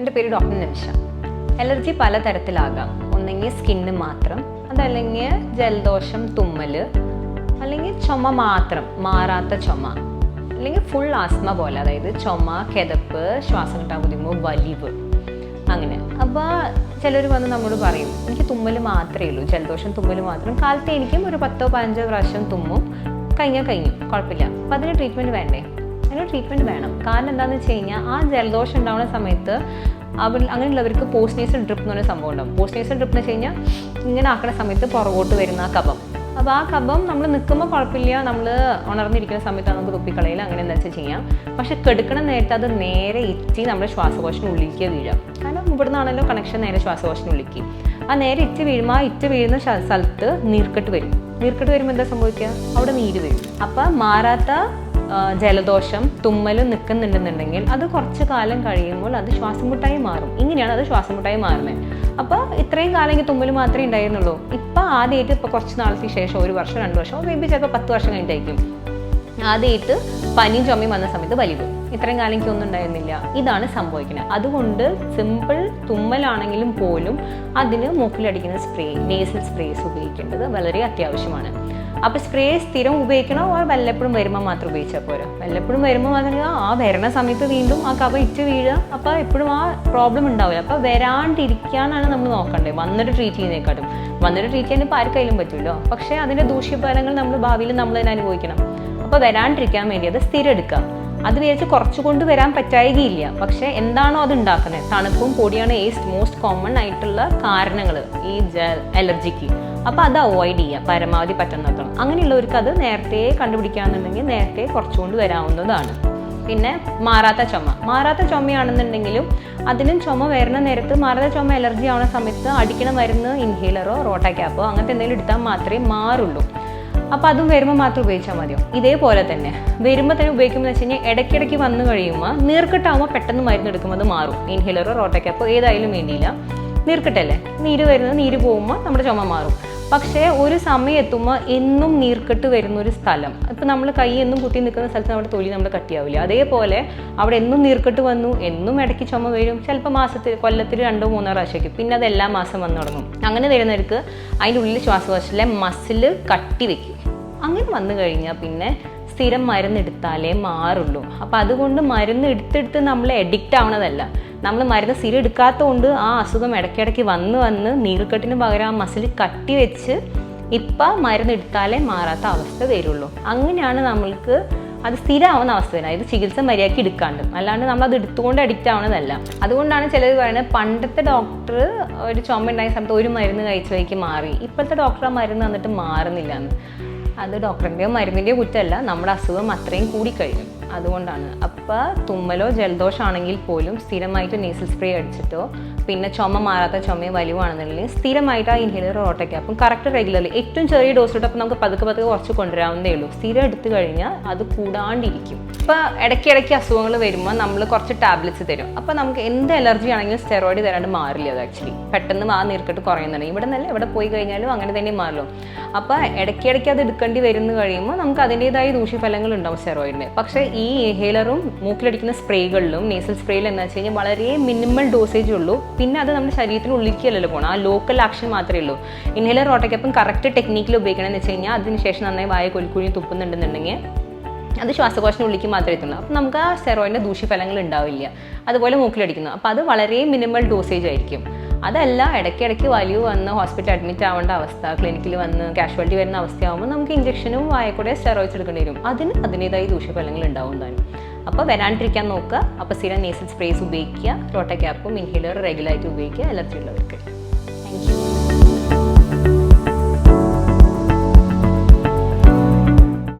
എന്റെ പേര് ഡോക്ടർ നിമിഷ. അലർജി പലതരത്തിലാകാം. ഒന്നെങ്കിൽ സ്കിന്ന് മാത്രം അതല്ലെങ്കിൽ ജലദോഷം തുമ്മൽ അല്ലെങ്കിൽ ചുമ മാത്രം മാറാത്ത ചുമ അല്ലെങ്കിൽ ഫുൾ ആസ്മ പോലെ അതായത് ചുമ കിതപ്പ് ശ്വാസം കിട്ടാൻ ബുദ്ധിമുട്ട് വലിവ് അങ്ങനെ. അപ്പോൾ ചിലർ വന്ന് നമ്മോട് പറയും എനിക്ക് തുമ്മൽ മാത്രമേ ഉള്ളൂ ജലദോഷം തുമ്മൽ മാത്രം. കാലത്ത് എനിക്കും ഒരു പത്തോ പതിനഞ്ചോ പ്രാവശ്യം തുമ്മും. കഴിഞ്ഞാൽ കഴിഞ്ഞു. കുഴപ്പമില്ല. അപ്പം അതിന് ട്രീറ്റ്മെന്റ് വേണ്ടേ? അതിന് ട്രീറ്റ്മെന്റ് വേണം. കാരണം എന്താണെന്ന് വെച്ച് കഴിഞ്ഞാൽ ആ ജലദോഷം ഉണ്ടാവുന്ന സമയത്ത് അവർ അങ്ങനെയുള്ളവർക്ക് പോസ്റ്റ് നേസൽ ഡ്രിപ്പ് എന്ന് പറഞ്ഞ സംഭവം ഉണ്ടാവും. പോസ്റ്റ് നേസൽ ഡ്രിപ്പ് എന്ന് വെച്ച് കഴിഞ്ഞാൽ ഇങ്ങനെ ആക്കുന്ന സമയത്ത് പുറകോട്ട് വരുന്ന ആ കഫം. അപ്പോൾ ആ കഫം നമ്മൾ നിൽക്കുമ്പോൾ കുഴപ്പമില്ല നമ്മൾ ഉണർന്നിരിക്കുന്ന സമയത്ത് നമുക്ക് തുപ്പിക്കളയില്ല അങ്ങനെ എന്താ വെച്ചാൽ ചെയ്യാം. പക്ഷെ കെടുക്കണ നേരത്തെ അത് നേരെ ഇറ്റി നമ്മുടെ ശ്വാസകോശത്തിനുള്ളിലേക്ക് വീഴാം. കാരണം ഇവിടെ നിന്നാണല്ലോ കണക്ഷൻ നേരെ ശ്വാസകോശത്തിനുള്ളിലേക്ക്. ആ നേരെ ഇറ്റ് വീഴുമ്പോൾ ആ ഇറ്റ് വീഴുന്ന സ്ഥലത്ത് നീർക്കെട്ട് വരും. നീർക്കെട്ട് വരുമ്പോൾ എന്താ സംഭവിക്കുക അവിടെ നീര് വരും. അപ്പം മാറാത്ത ജലദോഷം തുമ്മലും നിൽക്കുന്നുണ്ടെന്നുണ്ടെങ്കിൽ അത് കുറച്ച് കാലം കഴിയുമ്പോൾ അത് ശ്വാസം മുട്ടായി മാറും. ഇങ്ങനെയാണ് അത് ശ്വാസം മുട്ടായി മാറുന്നത്. അപ്പോൾ ഇത്രയും കാലം എനിക്ക് തുമ്മൽ മാത്രമേ ഉണ്ടായിരുന്നുള്ളൂ. ഇപ്പോൾ ആദ്യമായിട്ട് ഇപ്പോൾ കുറച്ച് നാളത്തേക്ക് ശേഷം ഒരു വർഷം രണ്ട് വർഷം ബി ചിലപ്പോൾ പത്ത് വർഷം കഴിഞ്ഞിട്ടായിരിക്കും. ആദ്യമായിട്ട് പനിയും ചുമയും വന്ന സമയത്ത് വലിവ്. ഇത്രയും കാലം എനിക്കൊന്നും ഉണ്ടായിരുന്നില്ല. ഇതാണ് സംഭവിക്കുന്നത്. അതുകൊണ്ട് സിമ്പിൾ തുമ്മലാണെങ്കിലും പോലും അതിന് മൂക്കിലടിക്കുന്ന സ്പ്രേ നേസൽ സ്പ്രേസ് ഉപയോഗിക്കേണ്ടത് വളരെ അത്യാവശ്യമാണ്. അപ്പോൾ സ്പ്രേ സ്ഥിരം ഉപയോഗിക്കണോ ഓർ വല്ലപ്പോഴും വരുമ്പോൾ മാത്രം ഉപയോഗിച്ചാൽ പോരാ? വല്ലപ്പോഴും വരുമ്പോൾ മാത്രം ആ വരണ സമയത്ത് വീണ്ടും ആ കവ ഇറ്റ് വീഴുക. അപ്പോൾ എപ്പോഴും ആ പ്രോബ്ലം ഉണ്ടാവില്ല. അപ്പോൾ വരാണ്ടിരിക്കാനാണ് നമ്മൾ നോക്കേണ്ടത് വന്നിട്ട് ട്രീറ്റ് ചെയ്യുന്നതിനെക്കാട്ടും. വന്നിട്ട് ട്രീറ്റ് ചെയ്യാൻ ഇപ്പോൾ ആർക്കായാലും പറ്റുമല്ലോ പക്ഷേ അതിന്റെ ദൂഷ്യഫലങ്ങൾ നമ്മൾ ഭാവിയിൽ നമ്മൾ തന്നെ അനുഭവിക്കണം. അപ്പോൾ വരാണ്ടിരിക്കാൻ വേണ്ടി അത് സ്ഥിരം എടുക്കുക. അത് വിചാരിച്ച് കുറച്ചുകൊണ്ട് വരാൻ പറ്റായകയില്ല. പക്ഷെ എന്താണോ അത് ഉണ്ടാക്കുന്നത്? തണുപ്പും പൊടിയാണ് ഏസ്റ്റ് മോസ്റ്റ് കോമൺ ആയിട്ടുള്ള കാരണങ്ങൾ ഈ അലർജിക്ക് അപ്പോൾ അത് അവോയ്ഡ് ചെയ്യുക പരമാവധി പറ്റുന്നിടത്തോളം അങ്ങനെയുള്ളവർക്ക് അത് നേരത്തെ കണ്ടുപിടിക്കുകയാണെന്നുണ്ടെങ്കിൽ നേരത്തെ കുറച്ചുകൊണ്ട് വരാവുന്നതാണ്. പിന്നെ മാറാത്ത ചുമ. മാറാത്ത ചുമയാണെന്നുണ്ടെങ്കിലും അതിനും ചുമ വരുന്ന നേരത്ത് മാറാത്ത ചുമ അലർജി ആവുന്ന സമയത്ത് അടിക്കണ മരുന്ന് ഇൻഹേലറോ റോട്ടാ ക്യാപ്പോ അങ്ങനത്തെ എന്തെങ്കിലും എടുത്താൽ മാത്രമേ മാറുള്ളൂ. അപ്പോൾ അതും വരുമ്പോൾ മാത്രം ഉപയോഗിച്ചാൽ മതിയോ? ഇതേപോലെ തന്നെ. വരുമ്പോൾ തന്നെ ഉപയോഗിക്കുമ്പോൾ വെച്ച് കഴിഞ്ഞാൽ ഇടയ്ക്കിടയ്ക്ക് വന്നു കഴിയുമ്പോൾ നീർക്കെട്ടാകുമ്പോൾ പെട്ടെന്ന് മരുന്ന് എടുക്കുമ്പോൾ അത് മാറും ഇൻഹേലറോ ക്യാപ്പോ ഏതായാലും വേണ്ടിയില്ല. നീർക്കെട്ടല്ലേ? നീര് വരുന്നത് നീര് പോകുമ്പോൾ നമ്മുടെ ചുമ മാറും. പക്ഷേ ഒരു സമയം എത്തുമ്പോൾ എന്നും നീർക്കെട്ട് വരുന്ന ഒരു സ്ഥലം. ഇപ്പം നമ്മൾ കൈ എന്നും കുത്തി നിൽക്കുന്ന സ്ഥലത്ത് നമ്മുടെ തൊലി നമ്മൾ കട്ടിയാവില്ല. അതേപോലെ അവിടെ എന്നും നീർക്കെട്ട് വന്നു എന്നും ഇടയ്ക്ക് ചുമ വരും. ചിലപ്പോൾ മാസത്തിൽ കൊല്ലത്തിൽ രണ്ടോ മൂന്നോ പ്രാവശ്യമൊക്കെ. പിന്നെ അത് എല്ലാ മാസം വന്നു തുടങ്ങും. അങ്ങനെ വരുന്നവർക്ക് അതിന്റെ ഉള്ളിൽ ശ്വാസകോശത്തിലെ മസിൽ കട്ടി വെക്കും. അങ്ങനെ വന്നു കഴിഞ്ഞാൽ പിന്നെ സ്ഥിരം മരുന്നെടുത്താലേ മാറുള്ളൂ. അപ്പം അതുകൊണ്ട് മരുന്ന് എടുത്തെടുത്ത് നമ്മൾ എഡിക്റ്റ് ആവണതല്ല. നമ്മൾ മരുന്ന് സ്ഥിരം എടുക്കാത്തതുകൊണ്ട് ആ അസുഖം ഇടയ്ക്കിടയ്ക്ക് വന്ന് വന്ന് നീർക്കെട്ടിന് പകരം ആ മസിൽ കട്ടി വെച്ച് ഇപ്പം മരുന്ന് എടുത്താലേ മാറാത്ത അവസ്ഥ വരുള്ളൂ. അങ്ങനെയാണ് നമ്മൾക്ക് അത് സ്ഥിരമാവുന്ന അവസ്ഥ വരുന്നത്. അതായത് ചികിത്സ മര്യാദയ്ക്ക് എടുക്കാണ്ട്. അല്ലാണ്ട് നമ്മൾ അത് എടുത്തുകൊണ്ട് അഡിക്റ്റ് ആവണതല്ല. അതുകൊണ്ടാണ് ചിലർ പറയുന്നത് പണ്ടത്തെ ഡോക്ടർ ഒരു ചുമ ഉണ്ടായ സമയത്ത് ഒരു മരുന്ന് കഴിച്ചവയ്ക്ക് മാറി. ഇപ്പോഴത്തെ ഡോക്ടർ ആ മരുന്ന് തന്നിട്ട് മാറുന്നില്ല എന്ന് അത് ഡോക്ടറിന്റെയോ മരുന്നിന്റെയോ കുറ്റമല്ല. നമ്മുടെ അസുഖം അത്രയും കഴിഞ്ഞു. അതുകൊണ്ടാണ്. അപ്പോൾ തുമ്മലോ ജലദോഷമാണെങ്കിൽ പോലും സ്ഥിരമായിട്ട് നേസൽ സ്പ്രേ അടിച്ചിട്ടോ പിന്നെ ചുമ മാറാത്ത ചുമയും വലിവാണെന്നുണ്ടെങ്കിൽ സ്ഥിരമായിട്ട് ആ ഇൻഹേലർ ഓട്ടയ്ക്കപ്പം കറക്റ്റ് റെഗുലർലി ഏറ്റവും ചെറിയ ഡോസ് ഇട്ടപ്പോൾ നമുക്ക് പതുക്കെ പതുക്കെ കുറച്ച് കൊണ്ടുവരാവുന്നേ ഉള്ളൂ. സ്ഥിരം എടുത്തു കഴിഞ്ഞാൽ അത് കൂടാണ്ടിരിക്കും. ഇപ്പോൾ ഇടയ്ക്കിടയ്ക്ക് അസുഖങ്ങൾ വരുമ്പോൾ നമ്മൾ കുറച്ച് ടാബ്ലറ്റ്സ് തരും. അപ്പോൾ നമുക്ക് എന്ത് അലർജി ആണെങ്കിലും സ്റ്റെറോയിഡ് തരാണ്ട് മാറില്ല അത് ആക്ച്വലി പെട്ടെന്ന് ആ നീർക്കെട്ട് കുറയുന്നുണ്ടെങ്കിൽ ഇവിടെ നല്ല എവിടെ പോയി കഴിഞ്ഞാലും അങ്ങനെ തന്നെ മാറും അപ്പോൾ ഇടയ്ക്കിടയ്ക്ക് അത് എടുക്കേണ്ടി വരുന്നു കഴിയുമ്പോൾ നമുക്ക് അതിന്റെതായ ദൂഷ്യഫലങ്ങൾ ഉണ്ടാവും സ്റ്റെറോയിഡിന് പക്ഷേ ഈ ഇൻഹേലറും മൂക്കിലടിക്കുന്ന സ്പ്രേകളിലും നേസൽ സ്പ്രേയിൽ എന്ന് വെച്ച് കഴിഞ്ഞാൽ വളരെ മിനിമൽ ഡോസേജ് ഉള്ളൂ. പിന്നെ അത് നമ്മുടെ ശരീരത്തിന് ഉള്ളിലേക്കല്ലല്ലോ പോകണം ആ ലോക്കൽ ആക്ഷൻ മാത്രമേ ഉള്ളൂ. ഇൻഹേലർ ഓട്ടയ്ക്കൊപ്പം കറക്റ്റ് ടെക്നിക്കിൽ ഉപയോഗിക്കണമെന്ന് വെച്ച് കഴിഞ്ഞാൽ അതിനുശേഷം നന്നായി വായ കൊലിക്കുഴി തുപ്പുന്നുണ്ടെന്നുണ്ടെങ്കിൽ അത് ശ്വാസകോശത്തിനുള്ളിലേക്ക് മാത്രമേ എത്തുള്ളൂ. അപ്പം നമുക്ക് ആ സെറോയിന്റെ ദൂഷ്യഫലങ്ങൾ ഉണ്ടാവില്ല. അതുപോലെ മൂക്കിലടിക്കുന്നു. അപ്പോൾ അത് വളരെ മിനിമൽ ഡോസേജ് ആയിരിക്കും. അതല്ല ഇടയ്ക്കിടയ്ക്ക് വലിയ വന്ന് ഹോസ്പിറ്റൽ അഡ്മിറ്റ് ആവേണ്ട അവസ്ഥ ക്ലിനിക്കിൽ വന്ന് കാഷ്വാലിറ്റി വരുന്ന അവസ്ഥയാകുമ്പോൾ നമുക്ക് ഇഞ്ചക്ഷനും വായക്കൂടെ സ്റ്റെറോയിഡ്സ് എടുക്കേണ്ടി വരും. അതിന് അതിന്റെതായ ദൂഷ്യഫലങ്ങൾ ഉണ്ടാവും താനും അപ്പോൾ വരാണ്ടിരിക്കാൻ നോക്കുക. അപ്പോൾ സ്ഥിരം നേസൽ സ്പ്രേസ് ഉപയോഗിക്കുക. റോട്ട ക്യാപ്പും ഇൻഹേലർ റെഗുലറായിട്ട് ഉപയോഗിക്കുക. അലർജി ഉള്ളവർക്ക്. Thank you